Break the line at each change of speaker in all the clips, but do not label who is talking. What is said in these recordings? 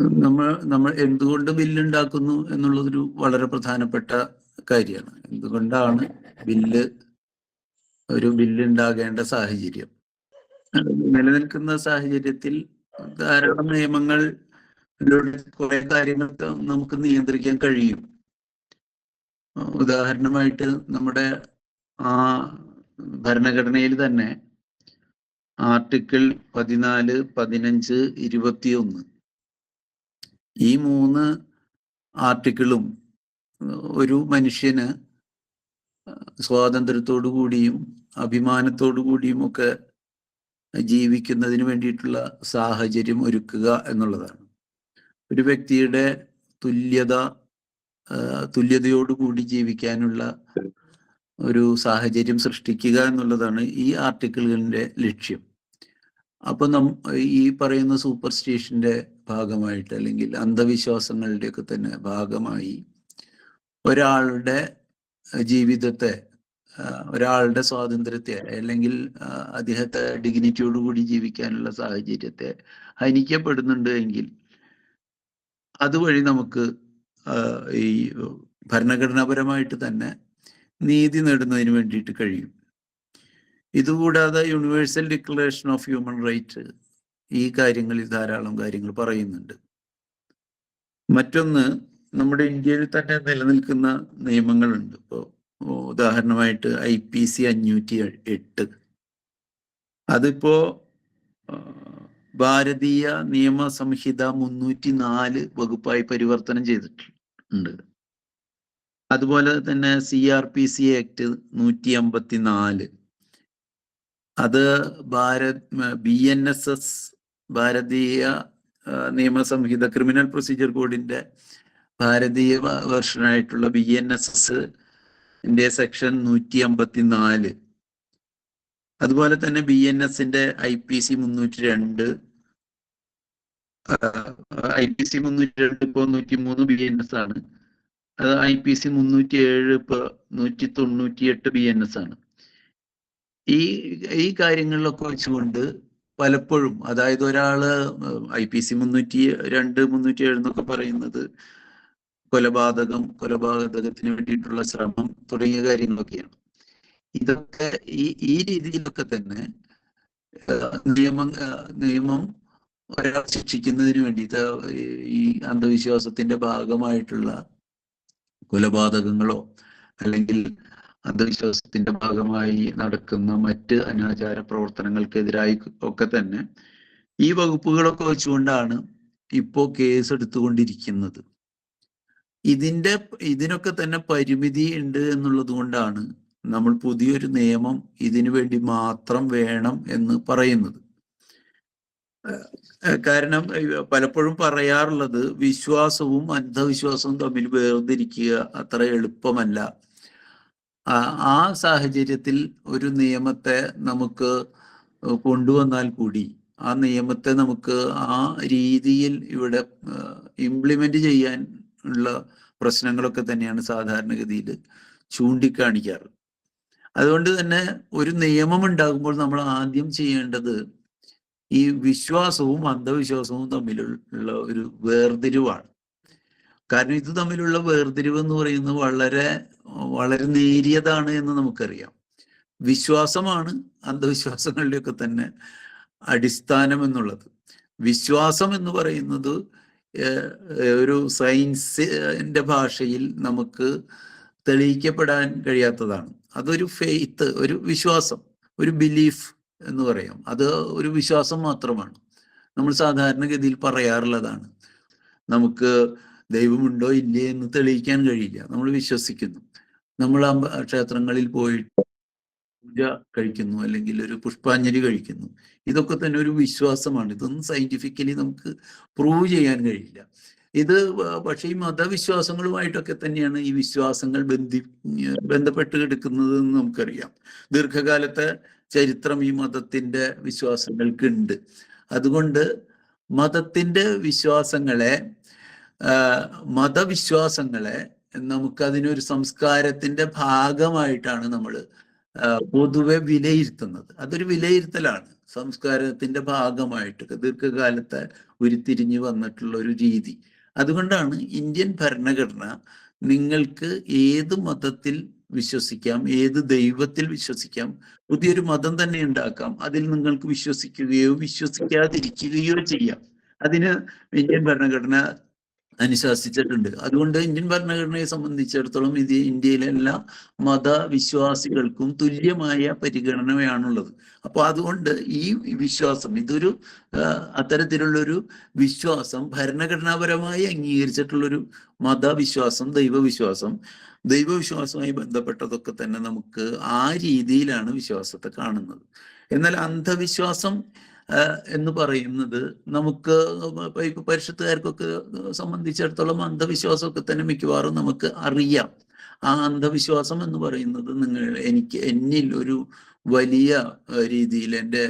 നമ്മൾ നമ്മൾ എന്തുകൊണ്ട് ബില്ല് ഉണ്ടാക്കുന്നു എന്നുള്ളതൊരു വളരെ പ്രധാനപ്പെട്ട കാര്യമാണ്. എന്തുകൊണ്ടാണ് ബില്ല് ഒരു ബില്ല് ഉണ്ടാകേണ്ട സാഹചര്യം നിലനിൽക്കുന്ന സാഹചര്യത്തിൽ ധാരാളം നിയമങ്ങൾ കുറെ കാര്യങ്ങൾ നമുക്ക് നിയന്ത്രിക്കാൻ കഴിയും. ഉദാഹരണമായിട്ട് നമ്മുടെ ആ ഭരണഘടനയിൽ തന്നെ ആർട്ടിക്കിൾ പതിനാല് പതിനഞ്ച് ഇരുപത്തിയൊന്ന് ഈ മൂന്ന് ആർട്ടിക്കിളും ഒരു മനുഷ്യന് സ്വാതന്ത്ര്യത്തോടു കൂടിയും അഭിമാനത്തോടു കൂടിയും ഒക്കെ ജീവിക്കുന്നതിന് വേണ്ടിയിട്ടുള്ള സാഹചര്യം ഒരുക്കുക എന്നുള്ളതാണ്. ഒരു വ്യക്തിയുടെ തുല്യത തുല്യതയോടുകൂടി ജീവിക്കാനുള്ള ഒരു സാഹചര്യം സൃഷ്ടിക്കുക എന്നുള്ളതാണ് ഈ ആർട്ടിക്കിളിന്റെ ലക്ഷ്യം. അപ്പൊ നം ഈ പറയുന്ന സൂപ്പർ സ്റ്റേഷന്റെ ഭാഗമായിട്ട് അല്ലെങ്കിൽ അന്ധവിശ്വാസങ്ങളുടെയൊക്കെ തന്നെ ഭാഗമായി ഒരാളുടെ ജീവിതത്തെ ഒരാളുടെ സ്വാതന്ത്ര്യത്തെ അല്ലെങ്കിൽ അദ്ദേഹത്തെ ഡിഗ്നിറ്റിയോടുകൂടി ജീവിക്കാനുള്ള സാഹചര്യത്തെ ഹനിക്കപ്പെടുന്നുണ്ട് എങ്കിൽ അതുവഴി നമുക്ക് ഈ ഭരണഘടനാപരമായിട്ട് തന്നെ നീതി നേടുന്നതിന് വേണ്ടിയിട്ട് കഴിയും. ഇതുകൂടാതെ universal declaration of human right ഈ കാര്യങ്ങളിൽ ധാരാളം കാര്യങ്ങൾ പറയുന്നുണ്ട്. മറ്റൊന്ന് നമ്മുടെ ഇന്ത്യയിൽ തന്നെ നിലനിൽക്കുന്ന നിയമങ്ങളുണ്ട്. ഇപ്പോൾ ഉദാഹരണമായിട്ട് ഐ പി സി അഞ്ഞൂറ്റി എട്ട് അതിപ്പോ ഭാരതീയ നിയമ സംഹിത മുന്നൂറ്റി നാല് വകുപ്പായി പരിവർത്തനം ചെയ്തിട്ടുണ്ട്. അതുപോലെ തന്നെ C R P C act നൂറ്റി അമ്പത്തി നാല് അത് Bharat B N S S ഭാരതീയ നിയമസംഹിത ക്രിമിനൽ പ്രൊസീജിയർ കോഡിന്റെ ഭാരതീയ വേർഷനായിട്ടുള്ള B N S S section നൂറ്റി അമ്പത്തി നാല് അതുപോലെ തന്നെ ബി എൻ എസിന്റെ ഐ പി സി മുന്നൂറ്റി രണ്ട് ഐ പി സി മുന്നൂറ്റി രണ്ട് ഇപ്പോ നൂറ്റി മൂന്ന് ബി എൻ എസ് ആണ്. അത് ഐ പി സി മുന്നൂറ്റി ഏഴ് ഇപ്പൊ നൂറ്റി തൊണ്ണൂറ്റി എട്ട് ബി എൻ എസ് ആണ്. ഈ ഈ കാര്യങ്ങളിലൊക്കെ വെച്ചുകൊണ്ട് പലപ്പോഴും അതായത് ഒരാൾ ഐ പി സി മുന്നൂറ്റി രണ്ട് മുന്നൂറ്റി ഏഴ് എന്നൊക്കെ പറയുന്നത് കൊലപാതകം കൊലപാതകത്തിന് വേണ്ടിയിട്ടുള്ള ശ്രമം തുടങ്ങിയ കാര്യങ്ങളൊക്കെയാണ്. ഇതൊക്കെ ഈ ഈ രീതിയിലൊക്കെ തന്നെ നിയമം നിയമം ഒരാൾ ശിക്ഷിക്കുന്നതിന് വേണ്ടിയിട്ട് ഈ അന്ധവിശ്വാസത്തിന്റെ ഭാഗമായിട്ടുള്ള കൊലപാതകങ്ങളോ അല്ലെങ്കിൽ അന്ധവിശ്വാസത്തിന്റെ ഭാഗമായി നടക്കുന്ന മറ്റ് അനാചാര പ്രവർത്തനങ്ങൾക്കെതിരായി ഒക്കെ തന്നെ ഈ വകുപ്പുകളൊക്കെ വെച്ചുകൊണ്ടാണ് ഇപ്പോ കേസ് എടുത്തുകൊണ്ടിരിക്കുന്നത്. ഇതിന്റെ ഇതിനൊക്കെ തന്നെ പരിമിതി ഉണ്ട് എന്നുള്ളത് കൊണ്ടാണ് നമ്മൾ പുതിയൊരു നിയമം ഇതിനു വേണ്ടി മാത്രം വേണം എന്ന് പറയുന്നത്. കാരണം പലപ്പോഴും പറയാറുള്ളത് വിശ്വാസവും അന്ധവിശ്വാസവും തമ്മിൽ വേർതിരിക്കുക അത്ര എളുപ്പമല്ല. ആ സാഹചര്യത്തിൽ ഒരു നിയമത്തെ നമുക്ക് കൊണ്ടുവന്നാൽ കൂടി ആ നിയമത്തെ നമുക്ക് ആ രീതിയിൽ ഇവിടെ ഇംപ്ലിമെന്റ് ചെയ്യാൻ ഉള്ള പ്രശ്നങ്ങളൊക്കെ തന്നെയാണ് സാധാരണഗതിയിൽ ചൂണ്ടിക്കാണിക്കാറ്. അതുകൊണ്ട് തന്നെ ഒരു നിയമം ഉണ്ടാകുമ്പോൾ നമ്മൾ ആദ്യം ചെയ്യേണ്ടത് ഈ വിശ്വാസവും അന്ധവിശ്വാസവും തമ്മിലുള്ള ഒരു വേർതിരിവാണ്. കാരണം ഇത് തമ്മിലുള്ള വേർതിരിവ് എന്ന് പറയുന്നത് വളരെ വളരെ നേരിയതാണ് എന്ന് നമുക്കറിയാം. വിശ്വാസമാണ് അന്ധവിശ്വാസങ്ങളുടെയൊക്കെ തന്നെ അടിസ്ഥാനം എന്നുള്ളത്. വിശ്വാസം എന്ന് പറയുന്നത് ഒരു സയൻസിന്റെ ഭാഷയിൽ നമുക്ക് തെളിയിക്കപ്പെടാൻ കഴിയാത്തതാണ്. അതൊരു ഫെയ്ത്ത് ഒരു വിശ്വാസം ഒരു ബിലീഫ് എന്ന് പറയാം. അത് ഒരു വിശ്വാസം മാത്രമാണ്. നമ്മൾ സാധാരണഗതിയിൽ പറയാറുള്ളതാണ്. നമുക്ക് ദൈവമുണ്ടോ ഇല്ലേ എന്ന് തെളിയിക്കാൻ കഴിയില്ല. നമ്മൾ വിശ്വസിക്കുന്നു. നമ്മൾ ക്ഷേത്രങ്ങളിൽ പോയിട്ട് പൂജ കഴിക്കുന്നു അല്ലെങ്കിൽ ഒരു പുഷ്പാഞ്ജലി കഴിക്കുന്നു. ഇതൊക്കെ തന്നെ ഒരു വിശ്വാസമാണ്. ഇതൊന്നും സയന്റിഫിക്കലി നമുക്ക് പ്രൂവ് ചെയ്യാൻ കഴിയില്ല. ഇത് പക്ഷേ ഈ മതവിശ്വാസങ്ങളുമായിട്ടൊക്കെ തന്നെയാണ് ഈ വിശ്വാസങ്ങൾ ബന്ധി ബന്ധപ്പെട്ട് കിടക്കുന്നത് എന്ന് നമുക്കറിയാം. ദീർഘകാലത്തെ ചരിത്രം ഈ മതത്തിന്റെ വിശ്വാസങ്ങൾക്ക് ഉണ്ട് അതുകൊണ്ട് മതത്തിന്റെ വിശ്വാസങ്ങളെ മതവിശ്വാസങ്ങളെ നമുക്കതിനൊരു സംസ്കാരത്തിന്റെ ഭാഗമായിട്ടാണ് നമ്മൾ പൊതുവെ വിലയിരുത്തുന്നത്. അതൊരു വിലയിരുത്തലാണ്. സംസ്കാരത്തിന്റെ ഭാഗമായിട്ട് ദീർഘകാലത്തെ ഉരുത്തിരിഞ്ഞു വന്നിട്ടുള്ള ഒരു രീതി. അതുകൊണ്ടാണ് ഇന്ത്യൻ ഭരണഘടന നിങ്ങൾക്ക് ഏത് മതത്തിൽ വിശ്വസിക്കാം ഏത് ദൈവത്തിൽ വിശ്വസിക്കാം പുതിയൊരു മതം തന്നെ ഉണ്ടാക്കാം അതിൽ നിങ്ങൾക്ക് വിശ്വസിക്കുകയോ വിശ്വസിക്കാതിരിക്കുകയോ ചെയ്യാം. അതിന് ഇന്ത്യൻ ഭരണഘടന അനുശാസിച്ചിട്ടുണ്ട് അതുകൊണ്ട് ഇന്ത്യൻ ഭരണഘടനയെ സംബന്ധിച്ചിടത്തോളം ഇത് ഇന്ത്യയിലെ എല്ലാ മതവിശ്വാസികൾക്കും തുല്യമായ പരിഗണനയാണുള്ളത്. അപ്പോൾ അതുകൊണ്ട് ഈ വിശ്വാസം ഇതൊരു അത്തരത്തിലുള്ളൊരു വിശ്വാസം ഭരണഘടനാപരമായി അംഗീകരിച്ചിട്ടുള്ളൊരു മതവിശ്വാസം ദൈവവിശ്വാസം ദൈവവിശ്വാസവുമായി ബന്ധപ്പെട്ടതൊക്കെ തന്നെ നമുക്ക് ആ രീതിയിലാണ് വിശ്വാസത്തെ കാണുന്നത്. എന്നാൽ അന്ധവിശ്വാസം എന്ന് പറയുന്നത് നമുക്ക് ഇപ്പൊ പരിഷത്തുകാർക്കൊക്കെ സംബന്ധിച്ചിടത്തോളം അന്ധവിശ്വാസമൊക്കെ തന്നെ മിക്കവാറും നമുക്ക് അറിയാം. ആ അന്ധവിശ്വാസം എന്ന് പറയുന്നത് നിങ്ങൾ എനിക്ക് എന്നിൽ ഒരു വലിയ രീതിയിൽ എന്റെ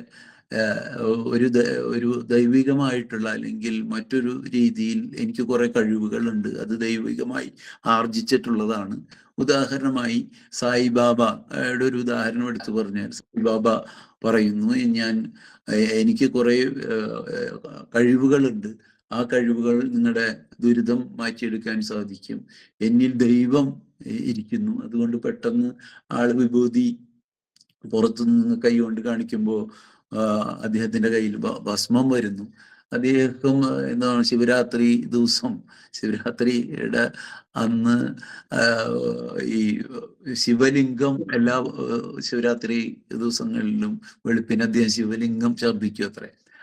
ഒരു ഒരു ദൈവികമായിട്ടുള്ള അല്ലെങ്കിൽ മറ്റൊരു രീതിയിൽ എനിക്ക് കുറെ കഴിവുകളുണ്ട്. അത് ദൈവികമായി ആർജിച്ചിട്ടുള്ളതാണ്. ഉദാഹരണമായി സായിബാബയുടെ ഒരു ഉദാഹരണം എടുത്തു പറഞ്ഞാൽ സായിബാബ പറയുന്നു ഞാൻ എനിക്ക് കുറെ കഴിവുകളുണ്ട്. ആ കഴിവുകൾ നിങ്ങളുടെ ദുരിതം മാറ്റിയെടുക്കാൻ സാധിക്കും. എന്നിൽ ദൈവം ഇരിക്കുന്നു. അതുകൊണ്ട് പെട്ടെന്ന് ആൾ വിഭൂതി പുറത്തുനിന്ന് കൈ കൊണ്ട് കാണിക്കുമ്പോൾ അദ്ദേഹത്തിന്റെ കയ്യിൽ ഭസ്മം വരുന്നു. അദ്ദേഹം എന്താണ് ശിവരാത്രി ദിവസം ശിവരാത്രിയുടെ അന്ന് ഈ ശിവലിംഗം എല്ലാ ശിവരാത്രി ദിവസങ്ങളിലും വെളുപ്പിന് അദ്ദേഹം ശിവലിംഗം ശബ്ദിക്കും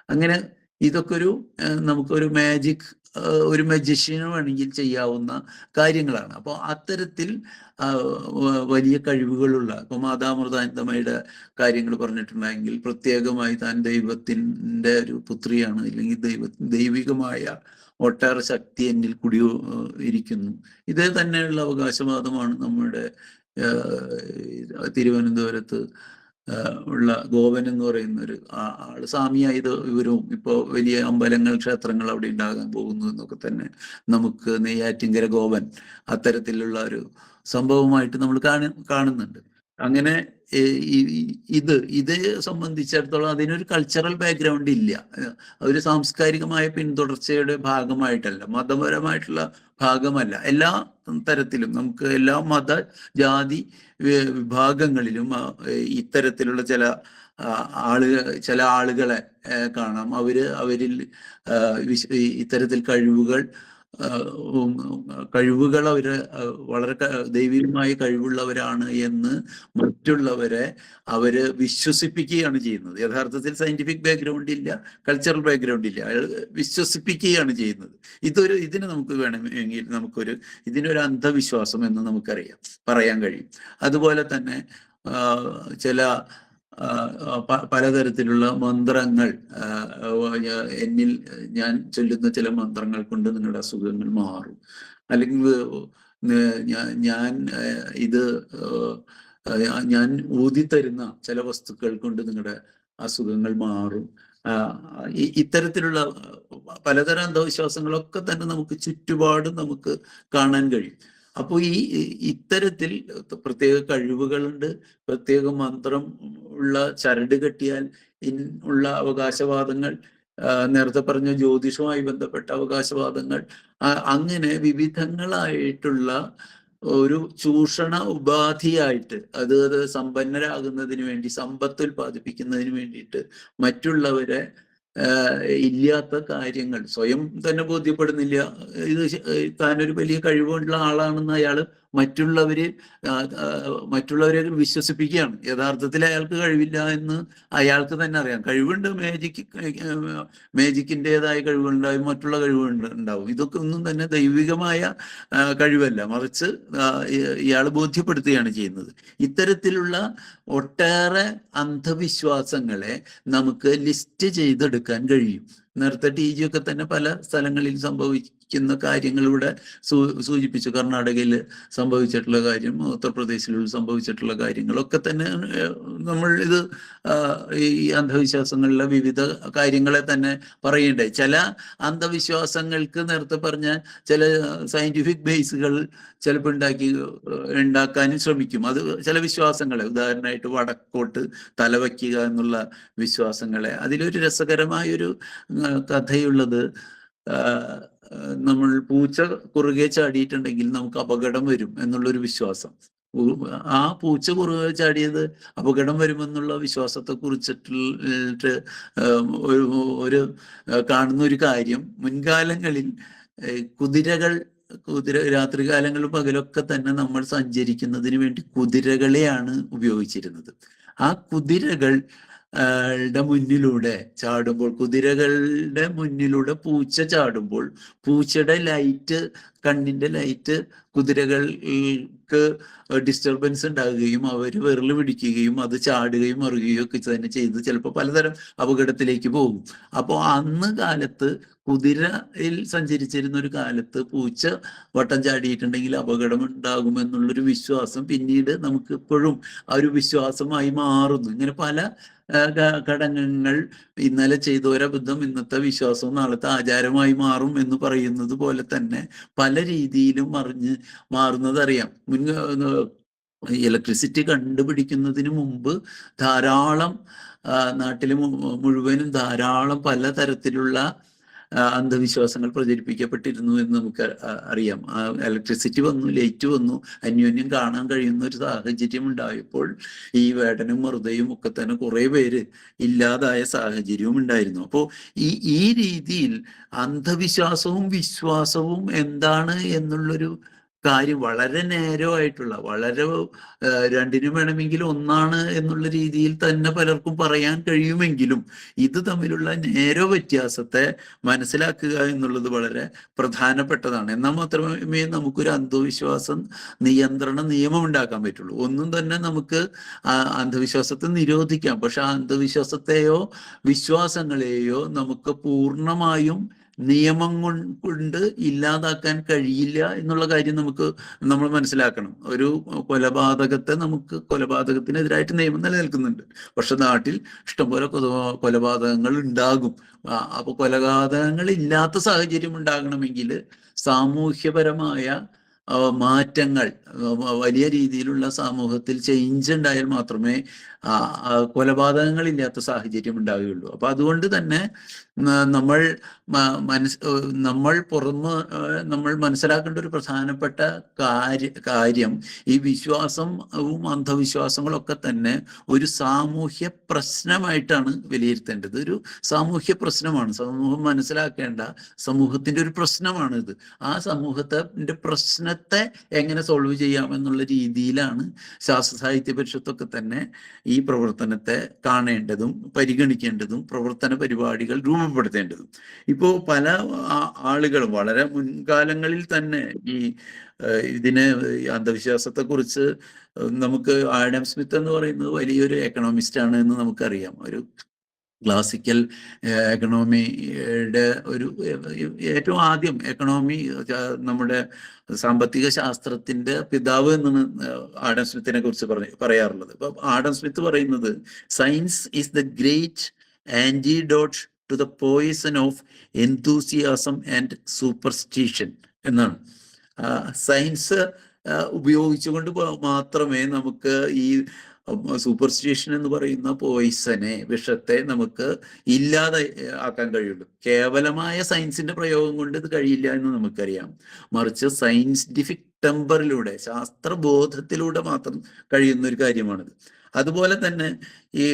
അങ്ങനെ ഇതൊക്കെ ഒരു നമുക്കൊരു മാജിക് ഒരു മജിഷ്യനും വേണമെങ്കിൽ ചെയ്യാവുന്ന കാര്യങ്ങളാണ്. അപ്പോൾ അത്തരത്തിൽ വലിയ കഴിവുകളുള്ള ഇപ്പൊ മാതാമൃതാനന്ദമയുടെ കാര്യങ്ങൾ പറഞ്ഞിട്ടുണ്ടെങ്കിൽ പ്രത്യേകമായി താൻ ദൈവത്തിന്റെ ഒരു പുത്രിയാണ് അല്ലെങ്കിൽ ദൈവ ദൈവികമായ ഒട്ടേറെ ശക്തി എന്നിൽ കുടി ഇരിക്കുന്നു. ഇതേ തന്നെയുള്ള അവകാശവാദമാണ് നമ്മുടെ തിരുവനന്തപുരത്ത് ഉള്ള ഗോവൻ എന്ന് പറയുന്ന ഒരു ആൾ സ്വാമിയായത് ഇവരും ഇപ്പോ വലിയ അമ്പലങ്ങൾ ക്ഷേത്രങ്ങൾ അവിടെ ഉണ്ടാകാൻ പോകുന്നു എന്നൊക്കെ തന്നെ നമുക്ക് നെയ്യാറ്റിങ്കര ഗോവൻ അത്തരത്തിലുള്ള ഒരു സംഭവമായിട്ട് നമ്മൾ കാണു കാണുന്നുണ്ട്. അങ്ങനെ ഇത് ഇതേ സംബന്ധിച്ചിടത്തോളം അതിനൊരു കൾച്ചറൽ ബാക്ക്ഗ്രൗണ്ട് ഇല്ല. ഒരു സാംസ്കാരികമായ പിന്തുടർച്ചയുടെ ഭാഗമായിട്ടല്ല. മതപരമായിട്ടുള്ള ഭാഗമല്ല. എല്ലാ തരത്തിലും നമുക്ക് എല്ലാ മത ജാതി വിഭാഗങ്ങളിലും ഇത്തരത്തിലുള്ള ചില ആൾ ചില ആളുകളെ കാണാം. അവർ അവരിൽ ഇത്തരത്തിൽ കഴിവുകൾ കഴിവുകൾ അവർ വളരെ ദൈവികമായ കഴിവുള്ളവരാണ് എന്ന് മറ്റുള്ളവരെ അവർ വിശ്വസിപ്പിക്കുകയാണ് ചെയ്യുന്നത്. യഥാർത്ഥത്തിൽ സയന്റിഫിക് ബാക്ക്ഗ്രൗണ്ട് ഇല്ല കൾച്ചറൽ ബാക്ക്ഗ്രൗണ്ട് ഇല്ല. അയാൾ വിശ്വസിപ്പിക്കുകയാണ് ചെയ്യുന്നത്. ഇതൊരു ഇതിന് നമുക്ക് വേണമെങ്കിൽ നമുക്കൊരു ഇതിനൊരു അന്ധവിശ്വാസം എന്ന് നമുക്കറിയാം പറയാൻ കഴിയും. അതുപോലെ തന്നെ ചില പലതരത്തിലുള്ള മന്ത്രങ്ങൾ എന്നിൽ ഞാൻ ചൊല്ലുന്ന ചില മന്ത്രങ്ങൾ കൊണ്ട് നിങ്ങളുടെ അസുഖങ്ങൾ മാറും. അല്ലെങ്കിൽ ഞാൻ ഇത് ഞാൻ ഊതിത്തരുന്ന ചില വസ്തുക്കൾ കൊണ്ട് നിങ്ങളുടെ അസുഖങ്ങൾ മാറും. ഇത്തരത്തിലുള്ള പലതരം അന്ധവിശ്വാസങ്ങളൊക്കെ തന്നെ നമുക്ക് ചുറ്റുപാടും നമുക്ക് കാണാൻ കഴിയും. അപ്പോൾ ഈ ഇത്തരത്തിൽ പ്രത്യേക കഴിവുകളുണ്ട് പ്രത്യേക മന്ത്രം ഉള്ള ചരട് കെട്ടിയാൽ ഉള്ള അവകാശവാദങ്ങൾ നേരത്തെ പറഞ്ഞ ജ്യോതിഷവുമായി ബന്ധപ്പെട്ട അവകാശവാദങ്ങൾ അങ്ങനെ വിവിധങ്ങളായിട്ടുള്ള ഒരു ചൂഷണ ഉപാധിയായിട്ട് അത് അത് സമ്പന്നരാകുന്നതിന് വേണ്ടി സമ്പത്ത് ഉൽപ്പാദിപ്പിക്കുന്നതിന് വേണ്ടിയിട്ട് മറ്റുള്ളവരെ ഇല്ലാത്ത കാര്യങ്ങൾ. സ്വയം തന്നെ ബോധ്യപ്പെടുന്നില്ല. ഇത് താനൊരു വലിയ കഴിവുള്ള ആളാണെന്ന് അയാൾ മറ്റുള്ളവര് മറ്റുള്ളവരെ വിശ്വസിപ്പിക്കുകയാണ്. യഥാർത്ഥത്തിൽ അയാൾക്ക് കഴിവില്ല എന്ന് അയാൾക്ക് തന്നെ അറിയാം. കഴിവുണ്ട് മേജിക്ക് മേജിക്കിന്റെതായ കഴിവുണ്ടാവും മറ്റുള്ള കഴിവുണ്ട് ഉണ്ടാവും. ഇതൊക്കെ ഒന്നും തന്നെ ദൈവികമായ കഴിവല്ല. മറിച്ച് ഇയാൾ ബോധ്യപ്പെടുത്തുകയാണ് ചെയ്യുന്നത്. ഇത്തരത്തിലുള്ള ഒട്ടേറെ അന്ധവിശ്വാസങ്ങളെ നമുക്ക് ലിസ്റ്റ് ചെയ്തെടുക്കാൻ കഴിയും. നേരത്തെ ടി ജി ഒക്കെ തന്നെ പല സ്ഥലങ്ങളിൽ സംഭവിക്കുന്ന കാര്യങ്ങളിലൂടെ സൂ സൂചിപ്പിച്ചു. കർണാടകയിൽ സംഭവിച്ചിട്ടുള്ള കാര്യം ഉത്തർപ്രദേശിൽ സംഭവിച്ചിട്ടുള്ള കാര്യങ്ങളൊക്കെ തന്നെ നമ്മൾ ഇത് ഈ അന്ധവിശ്വാസങ്ങളിലെ വിവിധ കാര്യങ്ങളെ തന്നെ പറയണ്ടേ. ചില അന്ധവിശ്വാസങ്ങൾക്ക് നേരത്തെ പറഞ്ഞ ചില സയന്റിഫിക് ബേസുകൾ ചിലപ്പോൾ ഉണ്ടാക്കി ഉണ്ടാക്കാനും ശ്രമിക്കും. അത് ചില വിശ്വാസങ്ങളെ ഉദാഹരണമായിട്ട് വടക്കോട്ട് തലവയ്ക്കുക എന്നുള്ള വിശ്വാസങ്ങളെ. അതിലൊരു രസകരമായൊരു കഥയുള്ളത് നമ്മൾ പൂച്ച കുറുകെ ചാടിയിട്ടുണ്ടെങ്കിൽ നമുക്ക് അപകടം വരും എന്നുള്ളൊരു വിശ്വാസം. ആ പൂച്ച കുറുകെ ചാടിയത് അപകടം വരുമെന്നുള്ള വിശ്വാസത്തെ കുറിച്ചിട്ട് ഒരു ഒരു കാണുന്ന ഒരു കാര്യം മുൻകാലങ്ങളിൽ കുതിരകൾ കുതിര രാത്രികാലങ്ങളിൽ പകലൊക്കെ തന്നെ നമ്മൾ സഞ്ചരിക്കുന്നതിന് വേണ്ടി കുതിരകളെയാണ് ഉപയോഗിച്ചിരുന്നത്. ആ കുതിരകൾ ആ, ടെ മുന്നിലൂടെ ചാടുമ്പോൾ കുതിരകളുടെ മുന്നിലൂടെ പൂച്ച ചാടുമ്പോൾ പൂച്ചയുടെ ലൈറ്റ് കണ്ണിന്റെ ലൈറ്റ് കുതിരകൾക്ക് ഡിസ്റ്റർബൻസ് ഉണ്ടാകുകയും അവർ വിരൽ പിടിക്കുകയും അത് ചാടുകയും മറുകയും ഒക്കെ തന്നെ ചെയ്ത് ചിലപ്പോൾ പലതരം അപകടത്തിലേക്ക് പോകും. അപ്പോൾ അന്ന് കാലത്ത് കുതിരയിൽ സഞ്ചരിച്ചിരുന്ന ഒരു കാലത്ത് പൂച്ച വട്ടം ചാടിയിട്ടുണ്ടെങ്കിൽ അപകടം ഉണ്ടാകുമെന്നുള്ളൊരു വിശ്വാസം പിന്നീട് നമുക്ക് ഇപ്പോഴും ആ ഒരു വിശ്വാസമായി മാറുന്നു. ഇങ്ങനെ പല ഘടകങ്ങൾ ഇന്നലെ ചെയ്ത ഒരബദ്ധം ഇന്നത്തെ വിശ്വാസവും നാളത്തെ ആചാരമായി മാറും എന്ന് പറയുന്നത് പോലെ തന്നെ പല രീതിയിലും മറിഞ്ഞ് മാറുന്നതറിയാം. മുൻ ഇലക്ട്രിസിറ്റി കണ്ടുപിടിക്കുന്നതിന് മുമ്പ് ധാരാളം നാട്ടിൽ മുഴുവനും ധാരാളം പലതരത്തിലുള്ള അന്ധവിശ്വാസങ്ങൾ പ്രചരിപ്പിക്കപ്പെട്ടിരുന്നു എന്ന് നമുക്ക് അറിയാം. ഇലക്ട്രിസിറ്റി വന്നു ലൈറ്റ് വന്നു അന്യോന്യം കാണാൻ കഴിയുന്ന ഒരു സാഹചര്യം ഉണ്ടായപ്പോൾ ഈ വേടനും മറുതയും ഒക്കെ തന്നെ കുറെ പേര് ഇല്ലാതായ സാഹചര്യവും ഉണ്ടായിരുന്നു. അപ്പോൾ ഈ ഈ രീതിയിൽ അന്ധവിശ്വാസവും വിശ്വാസവും എന്താണ് എന്നുള്ളൊരു കാര്യം വളരെ നേരമായിട്ടുള്ള വളരെ രണ്ടിനും വേണമെങ്കിൽ ഒന്നാണ് എന്നുള്ള രീതിയിൽ തന്നെ പലർക്കും പറയാൻ കഴിയുമെങ്കിലും ഇത് തമ്മിലുള്ള നേരോ വ്യത്യാസത്തെ മനസ്സിലാക്കുക എന്നുള്ളത് വളരെ പ്രധാനപ്പെട്ടതാണ്. എന്നാൽ മാത്രമേ നമുക്കൊരു അന്ധവിശ്വാസം നിയന്ത്രണ നിയമം ഉണ്ടാക്കാൻ പറ്റുള്ളൂ. ഒന്നും തന്നെ നമുക്ക് അന്ധവിശ്വാസത്തെ നിരോധിക്കാം. പക്ഷെ അന്ധവിശ്വാസത്തെയോ വിശ്വാസങ്ങളെയോ നമുക്ക് പൂർണമായും നിയമം കൊണ്ട് ഇല്ലാതാക്കാൻ കഴിയില്ല എന്നുള്ള കാര്യം നമുക്ക് നമ്മൾ മനസ്സിലാക്കണം. ഒരു കൊലപാതകത്തെ നമുക്ക് കൊലപാതകത്തിനെതിരായിട്ട് നിയമം നിലനിൽക്കുന്നുണ്ട്. പക്ഷെ നാട്ടിൽ ഇഷ്ടംപോലെ കൊല- കൊലപാതകങ്ങൾ ഉണ്ടാകും. അപ്പൊ കൊലപാതകങ്ങൾ ഇല്ലാത്ത സാഹചര്യം ഉണ്ടാകണമെങ്കിൽ സാമൂഹ്യപരമായ മാറ്റങ്ങൾ വലിയ രീതിയിലുള്ള സമൂഹത്തിൽ ചേഞ്ച് ഉണ്ടായാൽ മാത്രമേ കൊലപാതകങ്ങളില്ലാത്ത സാഹചര്യം ഉണ്ടാവുകയുള്ളൂ. അപ്പൊ അതുകൊണ്ട് തന്നെ നമ്മൾ മനസ് നമ്മൾ പുറമ് നമ്മൾ മനസ്സിലാക്കേണ്ട ഒരു പ്രധാനപ്പെട്ട കാര്യ കാര്യം ഈ വിശ്വാസവും അന്ധവിശ്വാസങ്ങളൊക്കെ തന്നെ ഒരു സാമൂഹ്യ പ്രശ്നമായിട്ടാണ് വിലയിരുത്തേണ്ടത്. ഒരു സാമൂഹ്യ പ്രശ്നമാണ്. സമൂഹം മനസ്സിലാക്കേണ്ട സമൂഹത്തിന്റെ ഒരു പ്രശ്നമാണ് ഇത് ആ സമൂഹത്തിന്റെ പ്രശ്നത്തെ എങ്ങനെ സോൾവ് ചെയ്യാം എന്നുള്ള രീതിയിലാണ് ശാസ്ത്ര സാഹിത്യ പരിഷത്തൊക്കെ തന്നെ ഈ പ്രവർത്തനത്തെ കാണേണ്ടതും പരിഗണിക്കേണ്ടതും പ്രവർത്തന പരിപാടികൾ രൂപപ്പെടുത്തേണ്ടതും. ഇപ്പോ പല ആളുകളും വളരെ മുൻകാലങ്ങളിൽ തന്നെ ഈ ഇതിനെ അന്ധവിശ്വാസത്തെ കുറിച്ച് നമുക്ക് ആഡം സ്മിത്ത് എന്ന് പറയുന്നത് വലിയൊരു എക്കണോമിസ്റ്റ് ആണ് എന്ന് നമുക്കറിയാം. ഒരു ക്ലാസിക്കൽ എക്കണോമിയുടെ ഒരു ഏറ്റവും ആദ്യം എക്കണോമി നമ്മുടെ സാമ്പത്തിക ശാസ്ത്രത്തിന്റെ പിതാവ് എന്നാണ് ആഡം സ്മിത്തിനെ കുറിച്ച് പറഞ്ഞു പറയാറുള്ളത്. അപ്പൊ ആഡം സ്മിത്ത് പറയുന്നത് science is the great antidote to the poison of enthusiasm and superstition എന്നാണ്. സയൻസ് ഉപയോഗിച്ചുകൊണ്ട് മാത്രമേ നമുക്ക് ഈ സൂപ്പർസ്റ്റിഷൻ എന്ന് പറയുന്ന പോയിസനെ വിഷത്തെ നമുക്ക് ഇല്ലാതെ ആക്കാൻ കഴിയുള്ളൂ. കേവലമായ സയൻസിന്റെ പ്രയോഗം കൊണ്ട് ഇത് കഴിയില്ല എന്ന് നമുക്കറിയാം. മറിച്ച് സയൻസിഫിക് ടെമ്പറിലൂടെ ശാസ്ത്രബോധത്തിലൂടെ മാത്രം കഴിയുന്ന ഒരു കാര്യമാണിത്. അതുപോലെ തന്നെ ഈ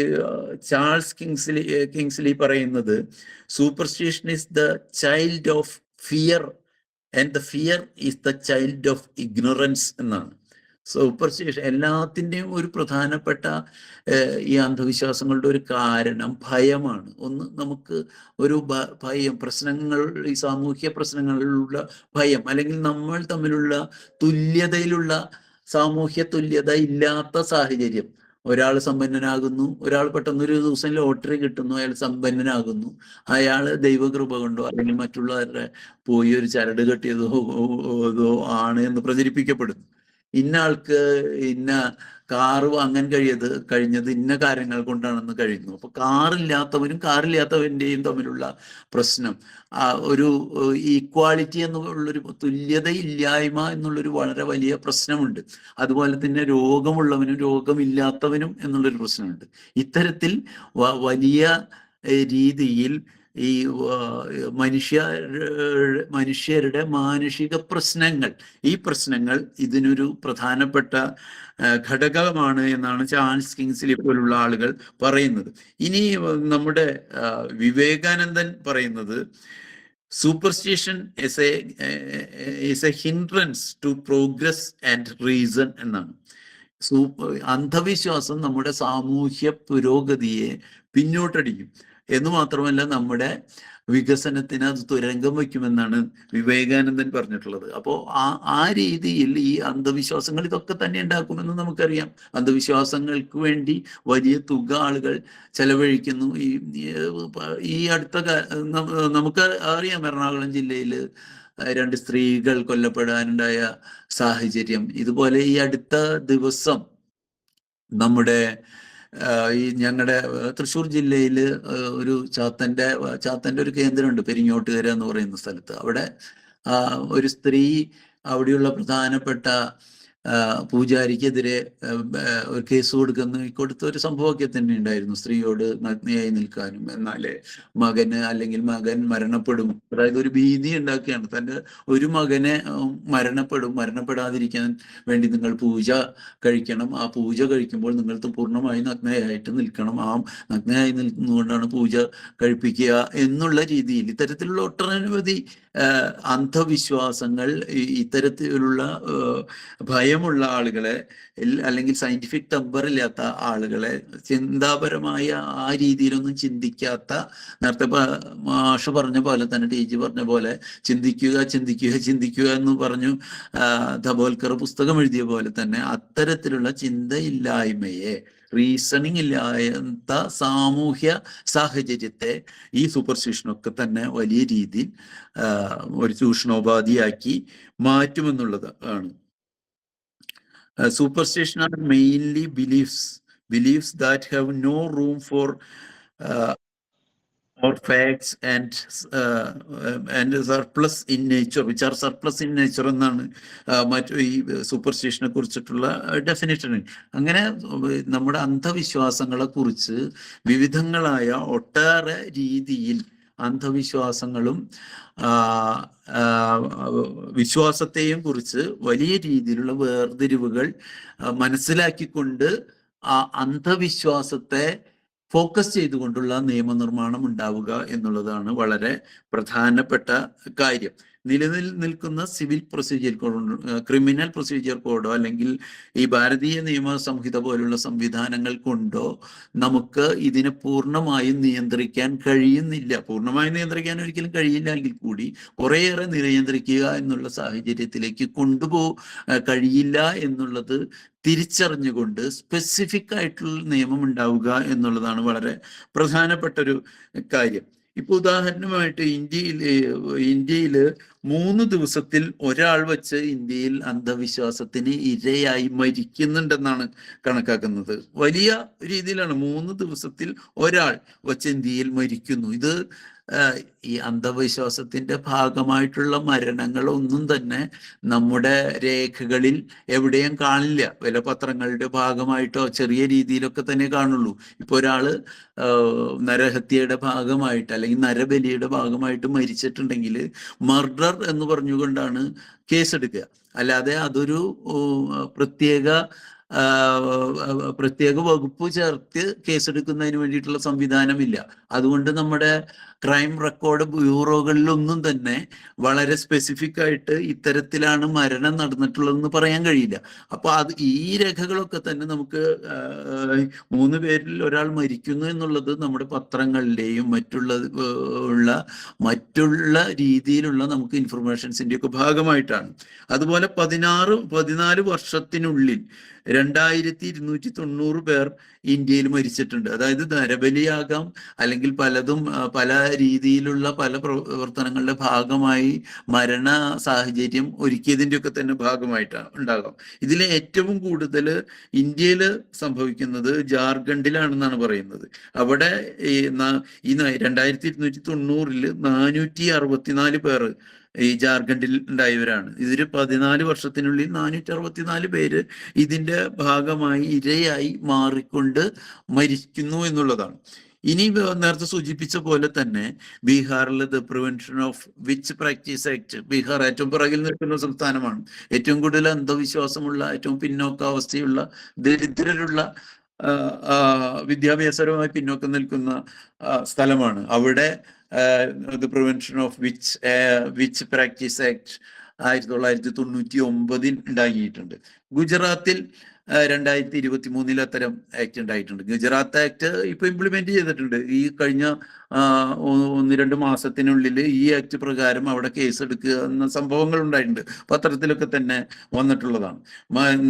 ചാൾസ് കിങ്സ്ലി കിങ്സ്ലി പറയുന്നത് superstition is the child of fear and the fear is the child of ignorance എന്നാണ്. സൂപ്പർസ്റ്റിഷൻ എല്ലാത്തിന്റെയും ഒരു പ്രധാനപ്പെട്ട ഈ അന്ധവിശ്വാസങ്ങളുടെ ഒരു കാരണം ഭയമാണ്. ഒന്ന് നമുക്ക് ഒരു ഭയം പ്രശ്നങ്ങൾ ഈ സാമൂഹ്യ പ്രശ്നങ്ങളിലുള്ള ഭയം അല്ലെങ്കിൽ നമ്മൾ തമ്മിലുള്ള തുല്യതയിലുള്ള സാമൂഹ്യ തുല്യത ഇല്ലാത്ത സാഹചര്യം. ഒരാൾ സമ്പന്നനാകുന്നു ഒരാൾ പെട്ടെന്ന് ഒരു ദിവസം ലോട്ടറി കിട്ടുന്നു അയാൾ സമ്പന്നനാകുന്നു. അയാൾ ദൈവകൃപ കൊണ്ടോ അല്ലെങ്കിൽ മറ്റുള്ളവരുടെ പോയി ഒരു ചരട് കെട്ടിയതോ ആണ് എന്ന് പ്രചരിപ്പിക്കപ്പെടുന്നു. ഇന്ന ആൾക്ക് ഇന്ന കാറ് വാങ്ങാൻ കഴിയത് കഴിഞ്ഞത് ഇന്ന കാര്യങ്ങൾ കൊണ്ടാണെന്ന് കഴിയുന്നു. അപ്പൊ കാറില്ലാത്തവനും കാറില്ലാത്തവന്റെയും തമ്മിലുള്ള പ്രശ്നം ഒരു ഈക്വാളിറ്റി എന്നുള്ളൊരു തുല്യതയില്ലായ്മ എന്നുള്ളൊരു വളരെ വലിയ പ്രശ്നമുണ്ട്. അതുപോലെ തന്നെ രോഗമുള്ളവനും രോഗമില്ലാത്തവനും എന്നുള്ളൊരു പ്രശ്നമുണ്ട്. ഇത്തരത്തിൽ വലിയ രീതിയിൽ ഈ മനുഷ്യ മനുഷ്യരുടെ മാനുഷിക പ്രശ്നങ്ങൾ. ഈ പ്രശ്നങ്ങൾ ഇതിനൊരു പ്രധാനപ്പെട്ട ഘടകമാണ് എന്നാണ് ചാൾസ് കിങ്സിലെ പോലുള്ള ആളുകൾ പറയുന്നത്. ഇനി നമ്മുടെ വിവേകാനന്ദൻ പറയുന്നത് superstition is a is a hindrance to progress and reason എന്നാണ്. അന്ധവിശ്വാസം നമ്മുടെ സാമൂഹ്യ പുരോഗതിയെ പിന്നോട്ടടിക്കും. എന്ന് മാത്രമല്ല നമ്മുടെ വികസനത്തിന് അത് തുരങ്കം വയ്ക്കുമെന്നാണ് വിവേകാനന്ദൻ പറഞ്ഞിട്ടുള്ളത്. അപ്പോൾ ആ ആ രീതിയിൽ ഈ അന്ധവിശ്വാസങ്ങൾ ഇതൊക്കെ തന്നെ ഉണ്ടാക്കുമെന്ന് നമുക്കറിയാം. അന്ധവിശ്വാസങ്ങൾക്ക് വേണ്ടി വലിയ തുക ആളുകൾ ചെലവഴിക്കുന്നു. ഈ ഈ അടുത്ത നമുക്ക് അറിയാം എറണാകുളം ജില്ലയിൽ രണ്ട് സ്ത്രീകൾ കൊല്ലപ്പെടാനുണ്ടായ സാഹചര്യം. ഇതുപോലെ ഈ അടുത്ത ദിവസം നമ്മുടെ ഈ ഞങ്ങളുടെ തൃശ്ശൂർ ജില്ലയിൽ ഒരു ചാത്തന്റെ ചാത്തന്റെ ഒരു കേന്ദ്രമുണ്ട് പെരിങ്ങോട്ടുകര എന്ന് പറയുന്ന സ്ഥലത്ത്. അവിടെ ഒരു സ്ത്രീ അവിടെയുള്ള പ്രധാനപ്പെട്ട പൂജാരിക്കെതിരെ ഒരു കേസ് കൊടുക്കുന്ന കൊടുത്ത ഒരു സംഭവമൊക്കെ തന്നെ ഉണ്ടായിരുന്നു. സ്ത്രീയോട് നഗ്നയായി നിൽക്കാനും എന്നാലേ മകന് അല്ലെങ്കിൽ മകൻ മരണപ്പെടും. അതായത് ഒരു ഭീതി ഉണ്ടാക്കുകയാണ്. തന്റെ ഒരു മകനെ മരണപ്പെടും. മരണപ്പെടാതിരിക്കാൻ വേണ്ടി നിങ്ങൾ പൂജ കഴിക്കണം. ആ പൂജ കഴിക്കുമ്പോൾ നിങ്ങൾ പൂർണമായി നഗ്നയായിട്ട് നിൽക്കണം. ആ നഗ്നയായി നിൽക്കുന്നതുകൊണ്ടാണ് പൂജ കഴിപ്പിക്കുക എന്നുള്ള രീതിയിൽ ഇത്തരത്തിലുള്ള ഒട്ടനവധി അന്ധവിശ്വാസങ്ങൾ ഇത്തരത്തിലുള്ള ആ, ഭയമുള്ള ആളുകളെ അല്ലെങ്കിൽ സയന്റിഫിക് ടെമ്പറില്ലാത്ത ആളുകളെ ചിന്താപരമായ ആ രീതിയിലൊന്നും ചിന്തിക്കാത്ത നേരത്തെ മാഷ പറഞ്ഞ പോലെ തന്നെ ടീച്ചർ പറഞ്ഞ പോലെ ചിന്തിക്കുക ചിന്തിക്കുക ചിന്തിക്കുക എന്ന് പറഞ്ഞു ധബോൽക്കർ പുസ്തകം എഴുതിയ പോലെ തന്നെ അത്തരത്തിലുള്ള ചിന്തയില്ലായ്മയെ റീസണിങ് ഇല്ലാത്ത സാമൂഹ്യ സാഹചര്യത്തെ ഈ സൂപ്പർസ്റ്റിഷനൊക്കെ തന്നെ വലിയ രീതിയിൽ ഒരു ചൂഷണോപാധിയാക്കി മാറ്റുമെന്നുള്ളത് ആണ്. Superstition are mainly beliefs beliefs that have no room for or facts and uh, and surplus in nature which are surplus in nature എന്നാണ് ആ, മറ്റു ഈ സൂപ്പർസ്റ്റിഷനെ കുറിച്ചിട്ടുള്ള ഡെഫിനേഷൻ അങ്ങനെ നമ്മുടെ അന്ധവിശ്വാസങ്ങളെ കുറിച്ച് വിവിധങ്ങളായ ഒട്ടേറെ രീതിയിൽ അന്ധവിശ്വാസങ്ങളും വിശ്വാസത്തെയും കുറിച്ച് വലിയ രീതിയിലുള്ള വേർതിരിവുകൾ മനസ്സിലാക്കിക്കൊണ്ട് ആ അന്ധവിശ്വാസത്തെ ഫോക്കസ് ചെയ്തുകൊണ്ടുള്ള നിയമനിർമ്മാണം ഉണ്ടാവുക എന്നുള്ളതാണ് വളരെ പ്രധാനപ്പെട്ട കാര്യം. നിലനിൽ നിൽക്കുന്ന civil procedure code criminal procedure കോഡോ അല്ലെങ്കിൽ ഈ ഭാരതീയ നിയമ സംഹിത പോലുള്ള സംവിധാനങ്ങൾ കൊണ്ടോ നമുക്ക് ഇതിനെ പൂർണമായും നിയന്ത്രിക്കാൻ കഴിയുന്നില്ല. പൂർണമായും നിയന്ത്രിക്കാൻ ഒരിക്കലും കഴിയില്ല എങ്കിൽ കൂടി കുറേയേറെ നിയന്ത്രിക്കുക എന്നുള്ള സാഹചര്യത്തിലേക്ക് കൊണ്ടുപോ കഴിയില്ല എന്നുള്ളത് തിരിച്ചറിഞ്ഞുകൊണ്ട് സ്പെസിഫിക് ആയിട്ടുള്ള നിയമം ഉണ്ടാവുക എന്നുള്ളതാണ് വളരെ പ്രധാനപ്പെട്ട ഒരു കാര്യം. ഇപ്പൊ ഉദാഹരണമായിട്ട് ഇന്ത്യയിൽ ഇന്ത്യയിൽ മൂന്ന് ദിവസത്തിൽ ഒരാൾ വെച്ച് ഇന്ത്യയിൽ അന്ധവിശ്വാസത്തിന് ഇരയായി മരിക്കുന്നുണ്ടെന്നാണ് കണക്കാക്കുന്നത്. വലിയ രീതിയിലാണ് മൂന്ന് ദിവസത്തിൽ ഒരാൾ വെച്ച് ഇന്ത്യയിൽ മരിക്കുന്നു. ഇത് ഈ അന്ധവിശ്വാസത്തിന്റെ ഭാഗമായിട്ടുള്ള മരണങ്ങളൊന്നും തന്നെ നമ്മുടെ രേഖകളിൽ എവിടെയും കാണില്ല. വില പത്രങ്ങളുടെ ഭാഗമായിട്ടോ ചെറിയ രീതിയിലൊക്കെ തന്നെ കാണുള്ളൂ. ഇപ്പൊ ഒരാൾ നരഹത്യയുടെ ഭാഗമായിട്ട് അല്ലെങ്കിൽ നരബലിയുടെ ഭാഗമായിട്ട് മരിച്ചിട്ടുണ്ടെങ്കിൽ മർഡർ എന്ന് പറഞ്ഞുകൊണ്ടാണ് കേസെടുക്കുക. അല്ലാതെ അതൊരു പ്രത്യേക പ്രത്യേക വകുപ്പ് ചേർത്ത് കേസെടുക്കുന്നതിന് വേണ്ടിയിട്ടുള്ള സംവിധാനമില്ല. അതുകൊണ്ട് നമ്മുടെ ക്രൈം റെക്കോർഡ് ബ്യൂറോകളിലൊന്നും തന്നെ വളരെ സ്പെസിഫിക് ആയിട്ട് ഇത്തരത്തിലാണ് മരണം നടന്നിട്ടുള്ളതെന്ന് പറയാൻ കഴിയില്ല. അപ്പൊ അത് ഈ രേഖകളൊക്കെ തന്നെ നമുക്ക് മൂന്ന് പേരിൽ ഒരാൾ മരിക്കുന്നു എന്നുള്ളത് നമ്മുടെ പത്രങ്ങളിലെയും മറ്റുള്ള ഉള്ള മറ്റുള്ള രീതിയിലുള്ള നമുക്ക് ഇൻഫർമേഷൻസിന്റെ ഒക്കെ ഭാഗമായിട്ടാണ്. അതുപോലെ പതിനാറ് പതിനാല് വർഷത്തിനുള്ളിൽ രണ്ടായിരത്തി ഇരുന്നൂറ്റി തൊണ്ണൂറ് പേർ ഇന്ത്യയിൽ മരിച്ചിട്ടുണ്ട്. അതായത് നരബലിയാകാം അല്ലെങ്കിൽ പലതും പല രീതിയിലുള്ള പല പ്രവർത്തനങ്ങളുടെ ഭാഗമായി മരണ സാഹചര്യം ഒരുക്കിയതിന്റെ ഒക്കെ തന്നെ ഭാഗമായിട്ടാണ് ഉണ്ടാകാം. ഇതിൽ ഏറ്റവും കൂടുതൽ ഇന്ത്യയിൽ സംഭവിക്കുന്നത് ജാർഖണ്ഡിലാണെന്നാണ് പറയുന്നത്. അവിടെ ഈ രണ്ടായിരത്തി ഇരുന്നൂറ്റി തൊണ്ണൂറിൽ നാനൂറ്റി അറുപത്തിനാല് പേർ ഈ ജാർഖണ്ഡിൽ ഉണ്ടായവരാണ്. ഇതിൽ പതിനാല് വർഷത്തിനുള്ളിൽ നാനൂറ്റി അറുപത്തിനാല് പേര് ഇതിന്റെ ഭാഗമായി ഇരയായി മാറിക്കൊണ്ട് മരിക്കുന്നു എന്നുള്ളതാണ്. ഇനി നേരത്തെ സൂചിപ്പിച്ച പോലെ തന്നെ ബീഹാറിലെ the prevention of witch practice act Bihar ഏറ്റവും പിറകിൽ നിൽക്കുന്ന സംസ്ഥാനമാണ്. ഏറ്റവും കൂടുതൽ അന്ധവിശ്വാസമുള്ള ഏറ്റവും പിന്നോക്കാവസ്ഥയുള്ള ദരിദ്രരുള്ള വിദ്യാഭ്യാസപരമായി പിന്നോക്കം നിൽക്കുന്ന സ്ഥലമാണ്. അവിടെ the prevention of witch witch practice act ആയിരത്തി തൊള്ളായിരത്തി തൊണ്ണൂറ്റി ഒമ്പതിൽ ഉണ്ടാക്കിയിട്ടുണ്ട്. ഗുജറാത്തിൽ രണ്ടായിരത്തി ഇരുപത്തി മൂന്നിൽ അത്തരം ആക്ട് ഉണ്ടായിട്ടുണ്ട്. ഗുജറാത്ത് ആക്ട് ഇപ്പൊ ഇംപ്ലിമെന്റ് ചെയ്തിട്ടുണ്ട്. ഈ കഴിഞ്ഞ ഒന്ന് രണ്ട് മാസത്തിനുള്ളിൽ ഈ ആക്ട് പ്രകാരം അവിടെ കേസ് എടുക്കുക എന്ന സംഭവങ്ങൾ ഉണ്ടായിട്ടുണ്ട്. പത്രത്തിലൊക്കെ തന്നെ വന്നിട്ടുള്ളതാണ്.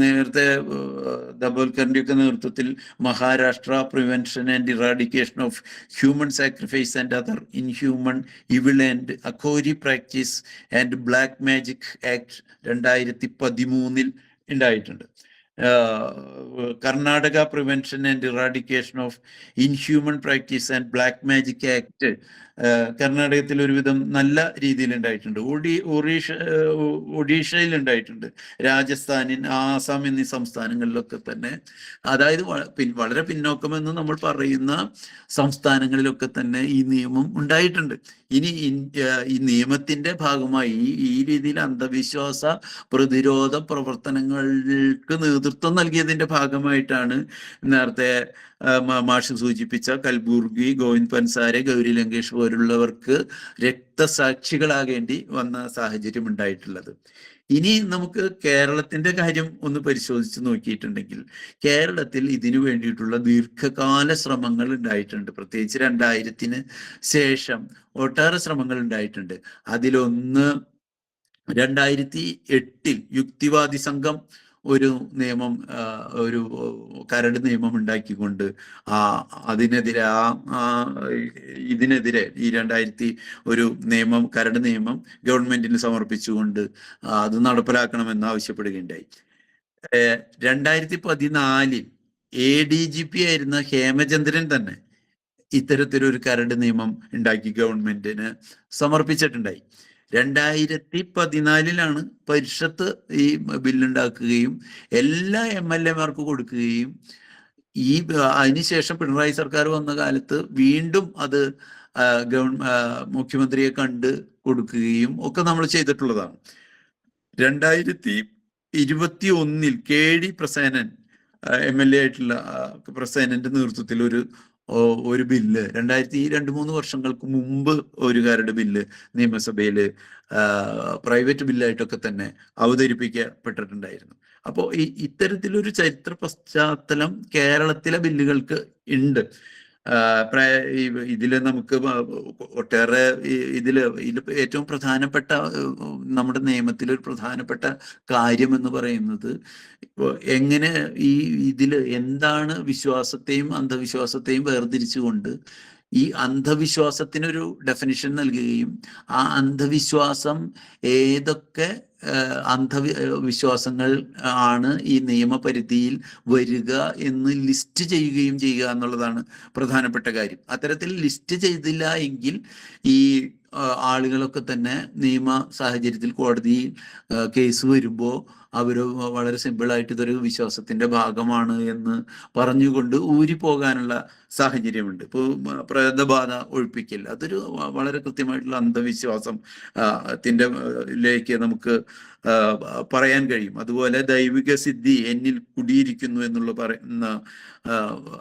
നേരത്തെ ദബോൽക്കറിന്റെ ഒക്കെ നേതൃത്വത്തിൽ Maharashtra prevention and eradication of human sacrifice and other inhuman evil and Aghori practice and black magic act രണ്ടായിരത്തി പതിമൂന്നിൽ ഉണ്ടായിട്ടുണ്ട്. Karnataka Prevention and Eradication of Inhuman Practice and Black Magic Act കർണാടകത്തിൽ ഒരുവിധം നല്ല രീതിയിൽ ഉണ്ടായിട്ടുണ്ട് ഒഡി ഒറീഷ ഒഡീഷയിൽ ഉണ്ടായിട്ടുണ്ട് രാജസ്ഥാനിൻ ആസാം എന്നീ സംസ്ഥാനങ്ങളിലൊക്കെ തന്നെ. അതായത് വളരെ പിന്നോക്കമെന്ന് നമ്മൾ പറയുന്ന സംസ്ഥാനങ്ങളിലൊക്കെ തന്നെ ഈ നിയമം ഉണ്ടായിട്ടുണ്ട്. ഇനി ഈ നിയമത്തിന്റെ ഭാഗമായി ഈ- രീതിയിൽ അന്ധവിശ്വാസ പ്രതിരോധ പ്രവർത്തനങ്ങൾക്ക് നേതൃത്വം നൽകിയതിന്റെ ഭാഗമായിട്ടാണ് നേരത്തെ മാഷ് സൂചിപ്പിച്ച കൽബുർഗി ഗോവിന്ദ് പൻസാരെ ഗൗരി ലങ്കേഷ് പോലുള്ളവർക്ക് രക്തസാക്ഷികളാകേണ്ടി വന്ന സാഹചര്യം ഉണ്ടായിട്ടുള്ളത്. ഇനി നമുക്ക് കേരളത്തിന്റെ കാര്യം ഒന്ന് പരിശോധിച്ച് നോക്കിയിട്ടുണ്ടെങ്കിൽ കേരളത്തിൽ ഇതിനു വേണ്ടിയിട്ടുള്ള ദീർഘകാല ശ്രമങ്ങൾ ഉണ്ടായിട്ടുണ്ട്. പ്രത്യേകിച്ച് രണ്ടായിരത്തിന് ശേഷം ഒട്ടേറെ ശ്രമങ്ങൾ ഉണ്ടായിട്ടുണ്ട്. അതിലൊന്ന് രണ്ടായിരത്തി എട്ടിൽ യുക്തിവാദി സംഘം ഒരു നിയമം ഒരു കരട് നിയമം ഉണ്ടാക്കിക്കൊണ്ട് ആ അതിനെതിരെ ആ ഇതിനെതിരെ ഈ രണ്ടായിരത്തി ഒരു നിയമം കരട് നിയമം ഗവൺമെന്റിന് സമർപ്പിച്ചുകൊണ്ട് അത് നടപ്പിലാക്കണമെന്ന് ആവശ്യപ്പെടുകയുണ്ടായി. രണ്ടായിരത്തി പതിനാലിൽ എ ഡി ജി പി ആയിരുന്ന ഹേമചന്ദ്രൻ തന്നെ ഇത്തരത്തിലൊരു കരട് നിയമം ഉണ്ടാക്കി ഗവൺമെന്റിന് സമർപ്പിച്ചിട്ടുണ്ടായി. രണ്ടായിരത്തി പതിനാലിലാണ് പരിഷത്ത് ഈ ബില്ലുണ്ടാക്കുകയും എല്ലാ എം എൽ എമാർക്ക് കൊടുക്കുകയും ഈ അതിനുശേഷം പിണറായി സർക്കാർ വന്ന കാലത്ത് വീണ്ടും അത് ഗവൺ മുഖ്യമന്ത്രിയെ കണ്ട് കൊടുക്കുകയും ഒക്കെ നമ്മൾ ചെയ്തിട്ടുള്ളതാണ്. രണ്ടായിരത്തി ഇരുപത്തി ഒന്നിൽ K D Prasenan M L A ആയിട്ടുള്ള പ്രസേനന്റെ നേതൃത്വത്തിൽ ഒരു ഒരു ബില്ല്. രണ്ടായിരത്തി രണ്ട് മൂന്ന് വർഷങ്ങൾക്ക് മുമ്പ് ഒരു കാരുടെ ബില്ല് നിയമസഭയിൽ പ്രൈവറ്റ് ബില്ലായിട്ടൊക്കെ തന്നെ അവതരിപ്പിക്കപ്പെട്ടിട്ടുണ്ടായിരുന്നു. അപ്പോൾ ഈ ഇത്തരത്തിലൊരു ചരിത്ര പശ്ചാത്തലം കേരളത്തിലെ ബില്ലുകൾക്ക് ഉണ്ട്. ഈ ഇതിൽ നമുക്ക് ഒട്ടേറെ ഇതിൽ ഏറ്റവും പ്രധാനപ്പെട്ട നമ്മുടെ നിയമത്തിൽ ഒരു പ്രധാനപ്പെട്ട കാര്യം എന്ന് പറയുന്നത് എങ്ങനെ ഈ ഇതിൽ എന്താണ് വിശ്വാസത്തെയും അന്ധവിശ്വാസത്തെയും വേർതിരിച്ചുകൊണ്ട് ഈ അന്ധവിശ്വാസത്തിനൊരു ഡെഫിനിഷൻ നൽകുകയും ആ അന്ധവിശ്വാസം ഏതൊക്കെ ഏഹ്, അന്ധവി വിശ്വാസങ്ങൾ ആണ് ഈ നിയമപരിധിയിൽ വരിക എന്ന് ലിസ്റ്റ് ചെയ്യുകയും ചെയ്യുക എന്നുള്ളതാണ് പ്രധാനപ്പെട്ട കാര്യം. അത്തരത്തിൽ ലിസ്റ്റ് ചെയ്തില്ല എങ്കിൽ ഈ ആളുകളൊക്കെ തന്നെ നിയമ സാഹചര്യത്തിൽ കോടതിയിൽ കേസ് വരുമ്പോൾ അവർ വളരെ സിമ്പിളായിട്ട് ഇതൊരു വിശ്വാസത്തിന്റെ ഭാഗമാണ് എന്ന് പറഞ്ഞുകൊണ്ട് ഊരി പോകാനുള്ള സാഹചര്യമുണ്ട്. ഇപ്പോൾ പ്രേതബാധ ഒഴിപ്പിക്കൽ അതൊരു വളരെ കൃത്യമായിട്ടുള്ള അന്ധവിശ്വാസം ത്തിന്റെ ലേക്ക് നമുക്ക് പറയാൻ കഴിയും. അതുപോലെ ദൈവിക സിദ്ധി എന്നിൽ കുടിയിരിക്കുന്നു എന്നുള്ള പറയുന്ന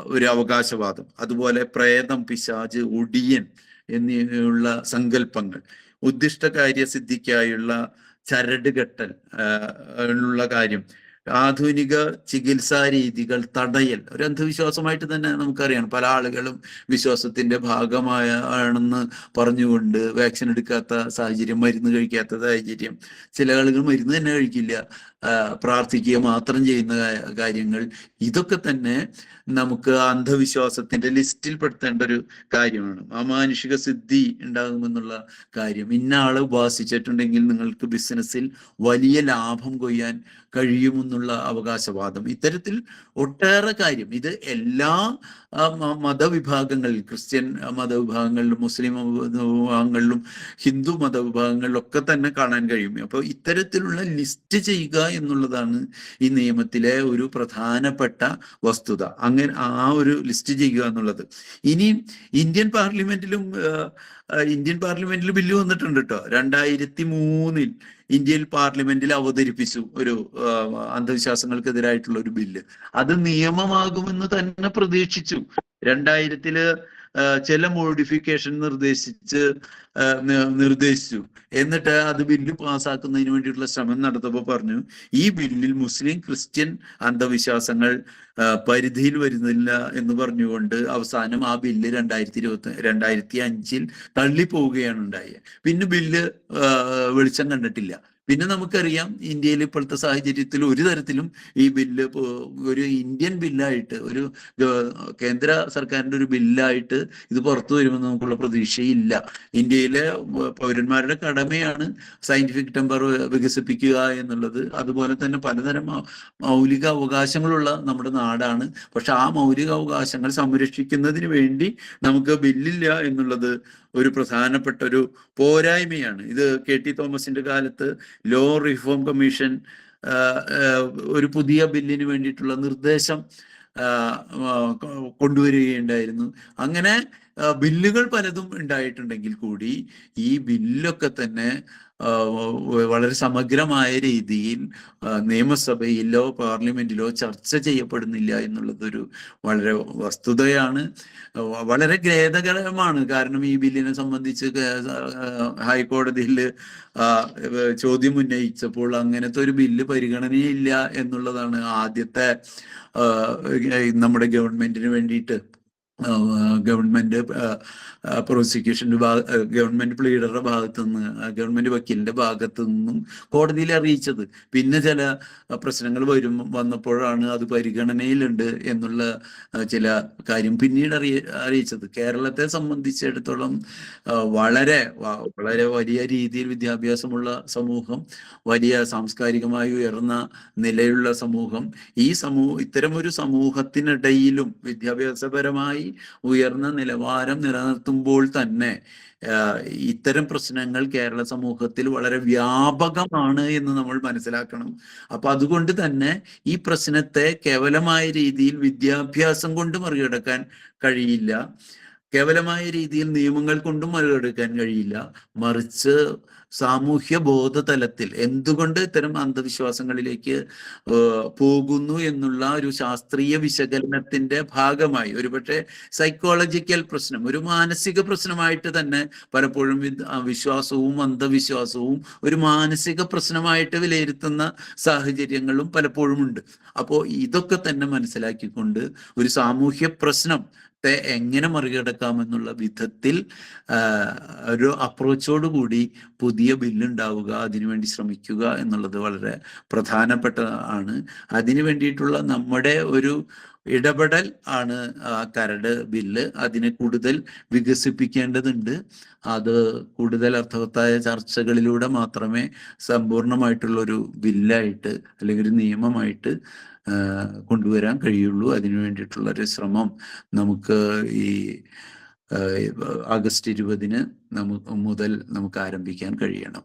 ഒരു അവകാശവാദം. അതുപോലെ പ്രേതം പിശാജ് ഒടിയൻ എന്നിവയുള്ള സങ്കല്പങ്ങൾ. ഉദ്ദിഷ്ട കാര്യസിദ്ധിക്കായുള്ള ചരട് കെട്ടൽ ഉള്ള കാര്യം. ആധുനിക ചികിത്സാ രീതികൾ തടയൽ. ഒരു അന്ധവിശ്വാസമായിട്ട് തന്നെ നമുക്കറിയാം പല ആളുകളും വിശ്വാസത്തിന്റെ ഭാഗമായ ആണെന്ന് പറഞ്ഞുകൊണ്ട് വാക്സിൻ എടുക്കാത്ത സാഹചര്യം മരുന്ന് കഴിക്കാത്ത സാഹചര്യം. ചില ആളുകൾ മരുന്ന് തന്നെ കഴിക്കില്ല. പ്രാർത്ഥിക്കുക മാത്രം ചെയ്യുന്ന കാര്യങ്ങൾ. ഇതൊക്കെ തന്നെ നമുക്ക് അന്ധവിശ്വാസത്തിന്റെ ലിസ്റ്റിൽ പെടുത്തേണ്ട ഒരു കാര്യമാണ്. അമാനുഷിക സിദ്ധി ഉണ്ടാകുമെന്നുള്ള കാര്യം. ഇന്ന ആൾ ഉപാസിച്ചിട്ടുണ്ടെങ്കിൽ നിങ്ങൾക്ക് ബിസിനസ്സിൽ വലിയ ലാഭം കൊയ്യാൻ കഴിയുമെന്നുള്ള അവകാശവാദം. ഇത്തരത്തിൽ ഒട്ടേറെ കാര്യം. ഇത് എല്ലാ മതവിഭാഗങ്ങളിൽ ക്രിസ്ത്യൻ മതവിഭാഗങ്ങളിലും മുസ്ലിം മതവിഭാഗങ്ങളിലും ഹിന്ദു മതവിഭാഗങ്ങളിലും ഒക്കെ തന്നെ കാണാൻ കഴിയും. അപ്പോൾ ഇത്തരത്തിലുള്ള ലിസ്റ്റ് ചെയ്യുക എന്നുള്ളതാണ് ഈ നിയമത്തിലെ ഒരു പ്രധാനപ്പെട്ട വസ്തുത. അങ്ങനെ ആ ഒരു ലിസ്റ്റ് ചെയ്യുക എന്നുള്ളത്. ഇനി ഇന്ത്യൻ പാർലമെന്റിലും ഇന്ത്യൻ പാർലമെന്റിൽ ബില്ല് വന്നിട്ടുണ്ട് കേട്ടോ രണ്ടായിരത്തി മൂന്നിൽ ഇന്ത്യയിൽ പാർലമെന്റിൽ അവതരിപ്പിച്ചു ഒരു അന്ധവിശ്വാസങ്ങൾക്കെതിരായിട്ടുള്ള ഒരു ബില്ല്. അത് നിയമമാകുമെന്ന് തന്നെ പ്രതീക്ഷിച്ചു. രണ്ടായിരത്തിൽ ചില മോഡിഫിക്കേഷൻ നിർദ്ദേശിച്ച് നിർദ്ദേശിച്ചു. എന്നിട്ട് അത് ബില്ല് പാസ്സാക്കുന്നതിന് വേണ്ടിയിട്ടുള്ള ശ്രമം നടത്തുമ്പോൾ പറഞ്ഞു ഈ ബില്ലിൽ മുസ്ലിം ക്രിസ്ത്യൻ അന്ധവിശ്വാസങ്ങൾ പരിധിയിൽ വരുന്നില്ല എന്ന് പറഞ്ഞുകൊണ്ട് അവസാനം ആ ബില്ല് രണ്ടായിരത്തി ഇരുപത്തി രണ്ടായിരത്തി അഞ്ചിൽ തള്ളിപ്പോവുകയാണ് ഉണ്ടായത് പിന്നെ ബില്ല് വെളിച്ചം കണ്ടിട്ടില്ല. പിന്നെ നമുക്കറിയാം ഇന്ത്യയിൽ ഇപ്പോഴത്തെ സാഹചര്യത്തിൽ ഒരു തരത്തിലും ഈ ബില്ല് ഒരു ഇന്ത്യൻ ബില്ലായിട്ട് ഒരു കേന്ദ്ര സർക്കാരിന്റെ ഒരു ബില്ലായിട്ട് ഇത് പുറത്തു വരുമെന്ന് നമുക്കുള്ള പ്രതീക്ഷയില്ല. ഇന്ത്യയിലെ പൗരന്മാരുടെ കടമയാണ് സയന്റിഫിക് ടെമ്പർ വികസിപ്പിക്കുക എന്നുള്ളത്. അതുപോലെ തന്നെ പലതരം മൗലിക അവകാശങ്ങളുള്ള നമ്മുടെ നാടാണ്. പക്ഷെ ആ മൗലിക അവകാശങ്ങൾ സംരക്ഷിക്കുന്നതിന് വേണ്ടി നമുക്ക് ബില്ലില്ല എന്നുള്ളത് ഒരു പ്രധാനപ്പെട്ട ഒരു പോരായ്മയാണ്. ഇത് കെ ടി തോമസിന്റെ കാലത്ത് ലോ റിഫോം കമ്മീഷൻ ഒരു പുതിയ ബില്ലിന് വേണ്ടിയിട്ടുള്ള നിർദ്ദേശം കൊണ്ടുവരികയുണ്ടായിരുന്നു. അങ്ങനെ ബില്ലുകൾ പലതും ഉണ്ടായിട്ടുണ്ടെങ്കിൽ കൂടി ഈ ബില്ലൊക്കെ തന്നെ വളരെ സമഗ്രമായ രീതിയിൽ നിയമസഭയിലോ പാർലമെന്റിലോ ചർച്ച ചെയ്യപ്പെടുന്നില്ല എന്നുള്ളതൊരു വളരെ വസ്തുതയാണ്. വളരെ ഖേദകരമാണ്. കാരണം ഈ ബില്ലിനെ സംബന്ധിച്ച് ഹൈക്കോടതിയിൽ ചോദ്യം ഉന്നയിച്ചപ്പോൾ അങ്ങനത്തെ ഒരു ബില്ല് പരിഗണനയില്ല എന്നുള്ളതാണ് ആദ്യത്തെ നമ്മുടെ ഗവൺമെന്റിന് വേണ്ടിയിട്ട്. ഗവൺമെന്റ് പ്രോസിക്യൂഷൻ ഗവൺമെന്റ് പ്ലീഡറുടെ ഭാഗത്തു നിന്ന് ഗവൺമെന്റ് വക്കീലിന്റെ ഭാഗത്തു നിന്നും കോടതിയിൽ അറിയിച്ചത്. പിന്നെ ചില പ്രശ്നങ്ങൾ വരും വന്നപ്പോഴാണ് അത് പരിഗണനയിലുണ്ട് എന്നുള്ള ചില കാര്യം പിന്നീട് അറിയ അറിയിച്ചത്. കേരളത്തെ സംബന്ധിച്ചിടത്തോളം വളരെ വളരെ വലിയ രീതിയിൽ വിദ്യാഭ്യാസമുള്ള സമൂഹം വലിയ സാംസ്കാരികമായി ഉയർന്ന നിലയുള്ള സമൂഹം ഈ സമൂഹ ഇത്തരം ഒരു സമൂഹത്തിനിടയിലും വിദ്യാഭ്യാസപരമായി ഉയർന്ന നിലവാരം നിലനിർത്തുമ്പോൾ തന്നെ ഇത്തരം പ്രശ്നങ്ങൾ കേരള സമൂഹത്തിൽ വളരെ വ്യാപകമാണ് എന്ന് നമ്മൾ മനസ്സിലാക്കണം. അപ്പൊ അതുകൊണ്ട് തന്നെ ഈ പ്രശ്നത്തെ കേവലമായ രീതിയിൽ വിദ്യാഭ്യാസം കൊണ്ട് മറികടക്കാൻ കഴിയില്ല. കേവലമായ രീതിയിൽ നിയമങ്ങൾ കൊണ്ടും മറികടക്കാൻ കഴിയില്ല. മറിച്ച് സാമൂഹ്യ ബോധതലത്തിൽ എന്തുകൊണ്ട് ഇത്തരം അന്ധവിശ്വാസങ്ങളിലേക്ക് പോകുന്നു എന്നുള്ള ഒരു ശാസ്ത്രീയ വിശകലനത്തിന്റെ ഭാഗമായി? ഒരുപക്ഷെ സൈക്കോളജിക്കൽ പ്രശ്നം ഒരു മാനസിക പ്രശ്നമായിട്ട് തന്നെ പലപ്പോഴും വിശ്വാസവും അന്ധവിശ്വാസവും ഒരു മാനസിക പ്രശ്നമായിട്ട് വിലയിരുത്തുന്ന സാഹചര്യങ്ങളും പലപ്പോഴും ഉണ്ട് അപ്പോൾ ഇതൊക്കെ തന്നെ മനസ്സിലാക്കിക്കൊണ്ട് ഒരു സാമൂഹ്യ പ്രശ്നം ത്തെ എങ്ങനെ മറികടക്കാമെന്നുള്ള വിധത്തിൽ ഒരു അപ്രോച്ചോട് കൂടി പുതിയ ബില്ലുണ്ടാവുക അതിനുവേണ്ടി ശ്രമിക്കുക എന്നുള്ളത് വളരെ പ്രധാനപ്പെട്ട ആണ് അതിനു വേണ്ടിയിട്ടുള്ള നമ്മുടെ ഒരു ഇടപെടൽ ആണ് കരട് ബില്ല്. അതിനെ കൂടുതൽ വികസിപ്പിക്കേണ്ടതുണ്ട്. അത് കൂടുതൽ അർത്ഥവത്തായ ചർച്ചകളിലൂടെ മാത്രമേ സമ്പൂർണമായിട്ടുള്ള ഒരു ബില്ലായിട്ട് അല്ലെങ്കിൽ ഒരു നിയമമായിട്ട് കൊണ്ടുവരാൻ കഴിയുള്ളൂ. അതിനു വേണ്ടിയിട്ടുള്ളൊരു ശ്രമം നമുക്ക് ഈ ആഗസ്റ്റ് ഇരുപതിന് നമുക്ക് മുതൽ നമുക്ക് ആരംഭിക്കാൻ കഴിയണം.